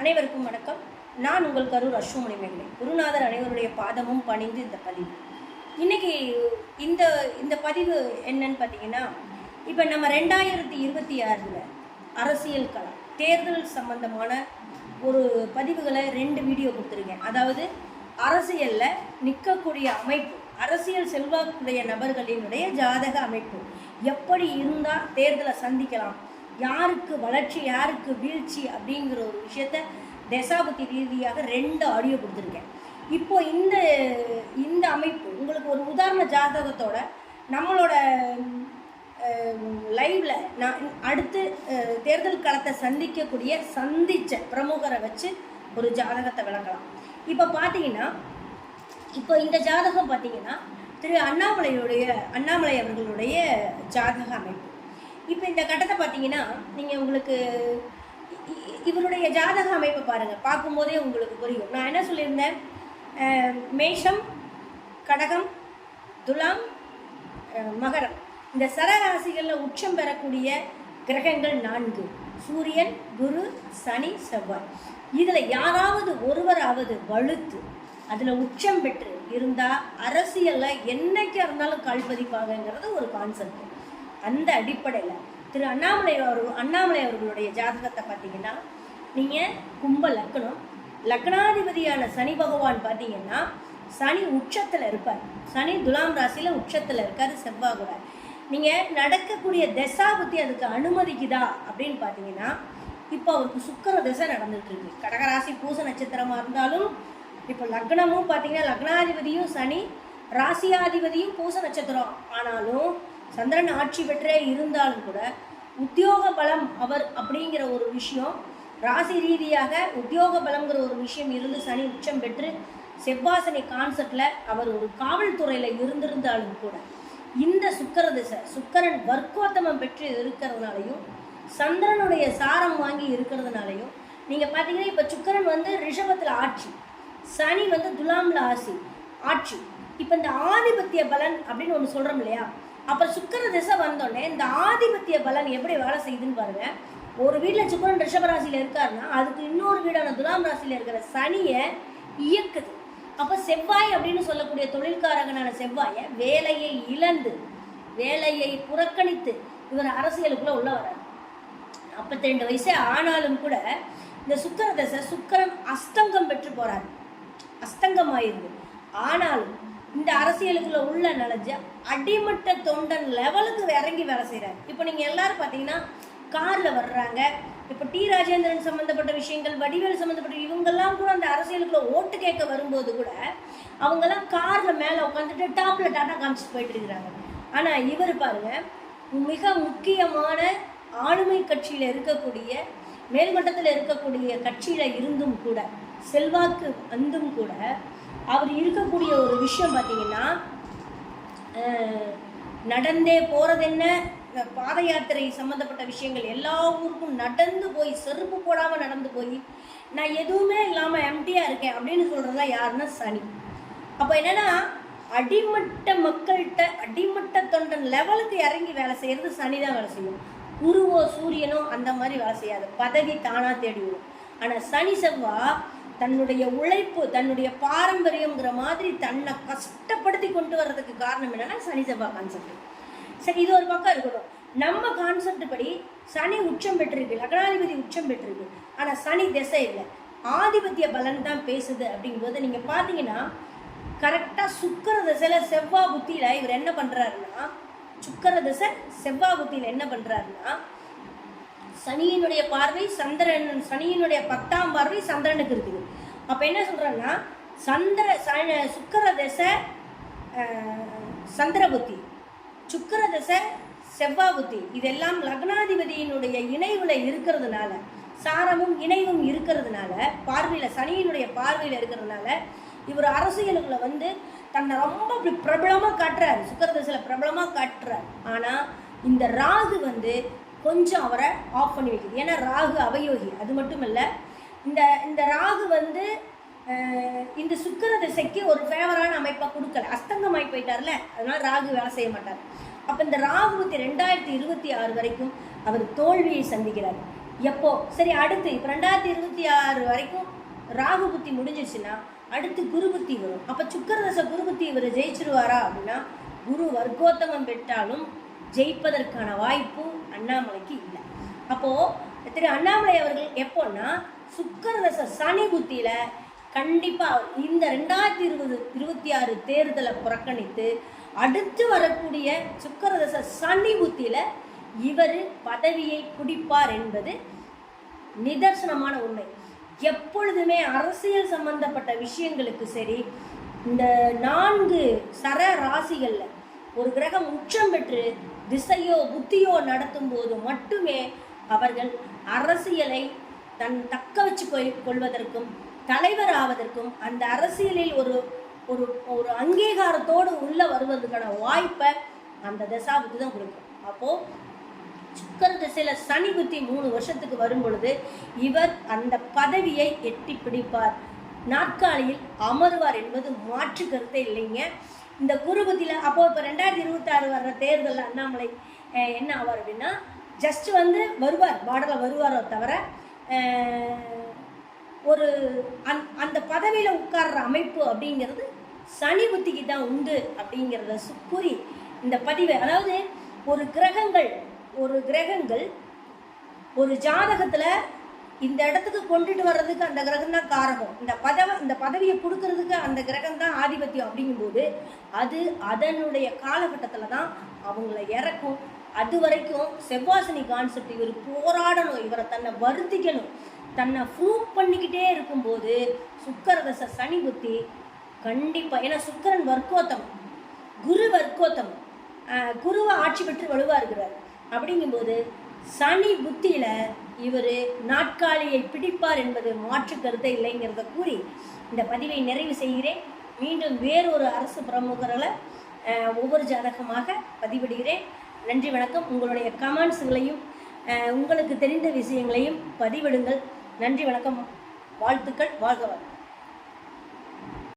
அனைவருக்கும் வணக்கம். நான் உங்கள் கரூர் அஸ்வமணி மேகலை குருநாதர் அனைவருடைய பாதமும் பணிந்து இந்த பதிவு. இன்னைக்கு இந்த இந்த பதிவு என்னன்னு பார்த்தீங்கன்னா இப்போ நம்ம ரெண்டாயிரத்தி இருபத்தி ஆறில் அரசியல் களம் தேர்தல் சம்பந்தமான ஒரு பதிவுகளை ரெண்டு வீடியோ கொடுத்துருக்கேன். அதாவது அரசியலில் நிற்கக்கூடிய அமைப்பு அரசியல் செல்வாக்குடைய நபர்களினுடைய ஜாதக அமைப்பு. எப்படி இருந்தால் தேர்தலை சந்திக்கலாம்? யாருக்கு வளர்ச்சி யாருக்கு வீழ்ச்சி அப்படிங்கிற ஒரு விஷயத்த தசாபதி ரீதியாக ரெண்டு ஆடியோ கொடுத்துருக்கேன். இப்போ இந்த இந்த அமைப்பு உங்களுக்கு ஒரு உதாரண ஜாதகத்தோட நம்மளோட லைவில் நான் அடுத்து தேர்தல் களத்தை சந்திக்கக்கூடிய சந்திச்ச பிரமுகரை வச்சு ஒரு ஜாதகத்தை விளக்கலாம். இப்போ பார்த்தீங்கன்னா இப்போ இந்த ஜாதகம் பார்த்தீங்கன்னா திரு அண்ணாமலையுடைய அண்ணாமலை அவர்களுடைய ஜாதக அமைப்பு. இப்போ இந்த கட்டத்தை பார்த்தீங்கன்னா நீங்கள் உங்களுக்கு இ- இவருடைய ஜாதக அமைப்பை பாருங்கள் பார்க்கும்போதே உங்களுக்கு புரியும். நான் என்ன சொல்லியிருந்தேன்? மேஷம் கடகம் துலாம் மகரம். இந்த சரராசிகளில் உச்சம் பெறக்கூடிய கிரகங்கள் நான்கு. சூரியன் குரு சனி செவ்வாய். இதில் யாராவது ஒருவராவது வலுத்து அதில் உச்சம் பெற்று இருந்தால் அரசியலில் என்னைக்கு இருந்தாலும் கால் பதிப்பாங்கங்கிறது ஒரு கான்செப்ட் அந்த அடிப்படையில் திரு அண்ணாமலை அவர் அண்ணாமலை அவர்களுடைய ஜாதகத்தை பார்த்தீங்கன்னா நீங்கள் கும்ப லக்னம் லக்னாதிபதியான சனி பகவான் பார்த்தீங்கன்னா சனி உச்சத்தில் இருப்பார். சனி துலாம் ராசியில் உச்சத்தில் இருக்கார் செவ்வாய் கூட நீங்கள் நடக்கக்கூடிய தசா புத்தி அதுக்கு அனுமதிக்குதா அப்படின்னு பார்த்தீங்கன்னா இப்போ அவருக்கு சுக்கர தசை நடந்துட்டு இருக்கு. கடகராசி பூச நட்சத்திரமாக இருந்தாலும் இப்போ லக்னமும் பார்த்தீங்கன்னா லக்னாதிபதியும் சனி ராசியாதிபதியும் பூச நட்சத்திரம். ஆனாலும் சந்திரன் ஆட்சி பெற்றே இருந்தாலும் கூட உத்தியோக பலம் அவர் அப்படிங்கிற ஒரு விஷயம் ராசி ரீதியாக உத்தியோக பலம்ங்கிற ஒரு விஷயம் இருந்து சனி உச்சம் பெற்று செவ்வாசனை கான்செப்டில் அவர் ஒரு காவல்துறையில் இருந்திருந்தாலும் கூட இந்த சுக்கர திசை சுக்கரன் வர்க்கோத்தமம் பெற்று இருக்கிறதுனாலையும் சந்திரனுடைய சாரம் வாங்கி இருக்கிறதுனாலையும் நீங்கள் பார்த்தீங்கன்னா இப்போ சுக்கரன் வந்து ரிஷபத்தில் ஆட்சி சனி வந்து துலாமில் ஆசி ஆட்சி. இப்போ இந்த ஆதிபத்திய பலன் அப்படின்னு ஒன்று சொல்கிறோம் இல்லையா? அப்போ சுக்கர திசை வந்தோடனே இந்த ஆதிபத்திய பலன் எப்படி வேலை செய்யுதுன்னு பாருங்க. ஒரு வீட்டில் சுக்கரன் ரிஷபராசியில் இருக்காருன்னா அதுக்கு இன்னொரு வீடான துலாம் ராசியில் இருக்கிற சனியை இயக்குது. அப்போ செவ்வாய் அப்படின்னு சொல்லக்கூடிய தொழில்காரகனான செவ்வாயை வேலையை இழந்து வேலையை புறக்கணித்து இவர் அரசியலுக்குள்ளே உள்ள வர்றார். நாற்பத்தி ரெண்டு வயசே ஆனாலும் கூட இந்த சுக்கர தசை சுக்கரன் அஸ்தங்கம் பெற்று போகிறார் அஸ்தங்கம் ஆயிருந்து ஆனாலும் இந்த அரசியலுக்குள்ள உள்ள நுழைஞ்ச அடிமட்ட தொண்டன் லெவலுக்கு இறங்கி வேலை செய்கிறார் இப்போ நீங்கள் எல்லாரும் பார்த்தீங்கன்னா காரில் வர்றாங்க. இப்போ டி ராஜேந்திரன் சம்மந்தப்பட்ட விஷயங்கள் வடிவேல் சம்மந்தப்பட்ட இவங்கெல்லாம் கூட அந்த அரசியலுக்குள்ள ஓட்டு கேட்க வரும்போது கூட அவங்கெல்லாம் காரில் மேலே உட்காந்துட்டு டாப்பில் டாட்டா காமிச்சிட்டு போயிட்டு இருக்கிறாங்க. ஆனால் இவர் பாருங்க மிக முக்கியமான ஆளுமை கட்சியில் இருக்கக்கூடிய மேல்மட்டத்தில் இருக்கக்கூடிய கட்சியில் இருந்தும் கூட செல்வாக்கு வந்தும் கூட அவர் இருக்கக்கூடிய ஒரு விஷயம் பார்த்தீங்கன்னா நடந்தே போகிறது என்ன பாத யாத்திரை சம்மந்தப்பட்ட விஷயங்கள் எல்லா ஊருக்கும் நடந்து போய் செருப்பு போடாமல் நடந்து போய் நான் எதுவுமே இல்லாமல் எம்டியாக இருக்கேன் அப்படின்னு சொல்கிறதா யாருன்னா சனி. அப்போ என்னன்னா அடிமட்ட மக்கள்கிட்ட அடிமட்ட தொண்டன் லெவலுக்கு இறங்கி வேலை செய்கிறது சனி தான் வேலை செய்யும். குருவோ சூரியனோ அந்த மாதிரி வேலை செய்யாது. பதவி தானாக தேடி வரும். ஆனால் சனி செவ்வா தன்னுடைய உழைப்பு தன்னுடைய பாரம்பரியங்கிற மாதிரி தன்னை கஷ்டப்படுத்தி கொண்டு வர்றதுக்கு காரணம் என்னன்னா சனி செவ்வாய் கான்செப்ட் சரி இது ஒரு பக்கம் இருக்கட்டும். நம்ம கான்செப்ட் படி சனி உச்சம் பெற்றிருக்கு லக்னாதிபதி உச்சம் பெற்றிருக்கு. ஆனால் சனி திசை இல்லை. ஆதிபத்திய பலன் தான் பேசுது அப்படிங்கும்போது நீங்கள் பார்த்தீங்கன்னா கரெக்டாக சுக்கர திசையில் செவ்வாய் புத்தியில் இவர் என்ன பண்ணுறாருன்னா சுக்கர திசை செவ்வாய் புத்தியில் என்ன பண்ணுறாருன்னா சனியினுடைய பார்வை சந்திரன் சனியினுடைய பத்தாம் பார்வை சந்திரனுக்கு இருக்குது. அப்போ என்ன சொல்கிறேன்னா சந்திர ச- தசை திசை அஹ், சந்திர புத்தி. செவ்வாய் புத்தி. இதெல்லாம் லக்னாதிபதியினுடைய இணைவில் இருக்கிறதுனால சாரமும் இணைவும் இருக்கிறதுனால பார்வையில் சனியினுடைய பார்வையில் இருக்கிறதுனால இவர் அரசியலுக்குள்ள வந்து தன்னை ரொம்ப அப்படி பிரபலமாக காட்டுறாரு. சுக்கர திசையில் பிரபலமாக காட்டுறார். ஆனால் இந்த ராகு வந்து கொஞ்சம் அவரை ஆஃப் பண்ணி வைக்குது. ஏன்னா ராகு அவயோகி. அது மட்டும் இல்லை இந்த இந்த ராகு வந்து இந்த சுக்கிர திசைக்கு ஒரு ஃபேவரான அமைப்பை கொடுக்கல. அஸ்தங்கமாய் போயிட்டார்ல. அதனால ராகு வேலை செய்ய மாட்டார். அப்போ இந்த ராகு பத்தி ரெண்டாயிரத்தி இருபத்தி ஆறு வரைக்கும் அவர் தோல்வியை சந்திக்கிறார். எப்போ? சரி அடுத்து. இப்போ ரெண்டாயிரத்தி இருபத்தி ஆறு வரைக்கும் ராகு புத்தி முடிஞ்சிச்சுன்னா அடுத்து குரு புத்தி வரும். அப்போ சுக்கரதச குரு புத்தி இவர் ஜெயிச்சிருவாரா அப்படின்னா குரு வர்க்கோத்தமம் பெற்றாலும் ஜெயிப்பதற்கான வாய்ப்பு அண்ணாமலைக்கு இல்லை. அப்போது திரு அண்ணாமலை அவர்கள் எப்போன்னா சுக்கரதச சனி புத்தியில் கண்டிப்பாக இந்த ரெண்டாயிரத்தி இருபது இருபத்தி ஆறு தேர்தலை புறக்கணித்து அடுத்து வரக்கூடிய சுக்கரதச சனி புத்தியில் இவர் பதவியை பிடிப்பார் என்பது நிதர்சனமான உண்மை. எப்பொழுதுமே அரசியல் சம்பந்தப்பட்ட விஷயங்களுக்கு சரி இந்த நான்கு சர ராசிகளில் ஒரு கிரகம் உச்சம் பெற்று திசையோ புத்தியோ நடத்தும் போது மட்டுமே அவர்கள் அரசியலை தன் தக்க வச்சு கொள்வதற்கும் தலைவர் ஆவதற்கும் அந்த அரசியலில் ஒரு ஒரு ஒரு அங்கீகாரத்தோடு உள்ள வருவதற்கான வாய்ப்பை அந்த தசாபுத்தி தான் கொடுக்கும். அப்போது சுக்கர திசையில சனி புத்தி மூணு வருஷத்துக்கு வரும் பொழுது இவர் அந்த பதவியை எட்டி பிடிப்பார். நாற்காலியில் அமருவார் என்பது மாற்று கருத்தே இல்லைங்க. இந்த குரு புத்தியில் அப்போ இப்போ ரெண்டாயிரத்தி இருபத்தாறு வர்ற தேர்தலில் அண்ணாமலை என்ன ஆவார் அப்படின்னா ஜஸ்ட் வந்து வருவார் பார்டரில் வருவாரோ தவிர ஒரு அந் அந்த பதவியில் உட்கார்ற அமைப்பு அப்படிங்கிறது சனி புத்திக்கு தான் உண்டு அப்படிங்கிறத சு- கூறி இந்த பதிவை அதாவது ஒரு கிரகங்கள் ஒரு கிரகங்கள் ஒரு ஜாதகத்தில் இந்த இடத்துக்கு கொண்டுட்டு வர்றதுக்கு அந்த கிரகம் தான் காரகம். இந்த பதவ இந்த பதவியை கொடுக்கறதுக்கு அந்த கிரகம் தான் ஆதிபத்தியம் அப்படிங்கும்போது அது அதனுடைய காலகட்டத்தில் தான் அவங்கள இறக்கும். அது வரைக்கும் செவ்வாசினி கான்செப்ட் இவர் போராடணும் இவரை தன்னை வருத்திக்கணும். தன்னை ப்ரூவ் பண்ணிக்கிட்டே இருக்கும்போது சுக்கரதச சனி புத்தி கண்டிப்பாக ஏன்னா சுக்கரன் வர்க்கோத்தம் குரு வர்க்கோத்தம் குருவை ஆட்சி பெற்று வலுவாக இருக்கிறார். அப்படிங்கும்போது சனி புத்தியில் இவர் நாட்காலியை பிடிப்பார் என்பது மாற்று கருத்தை இல்லைங்கிறத கூறி இந்த பதிவை நிறைவு செய்கிறேன். மீண்டும் வேறொரு அரசு பிரமுகர்களை ஒவ்வொரு ஜாதகமாக பதிவிடுகிறேன். நன்றி வணக்கம். உங்களுடைய கமெண்ட்ஸுகளையும் உங்களுக்கு தெரிந்த விஷயங்களையும் பதிவிடுங்கள். நன்றி வணக்கம். வாழ்த்துக்கள். வாழ்க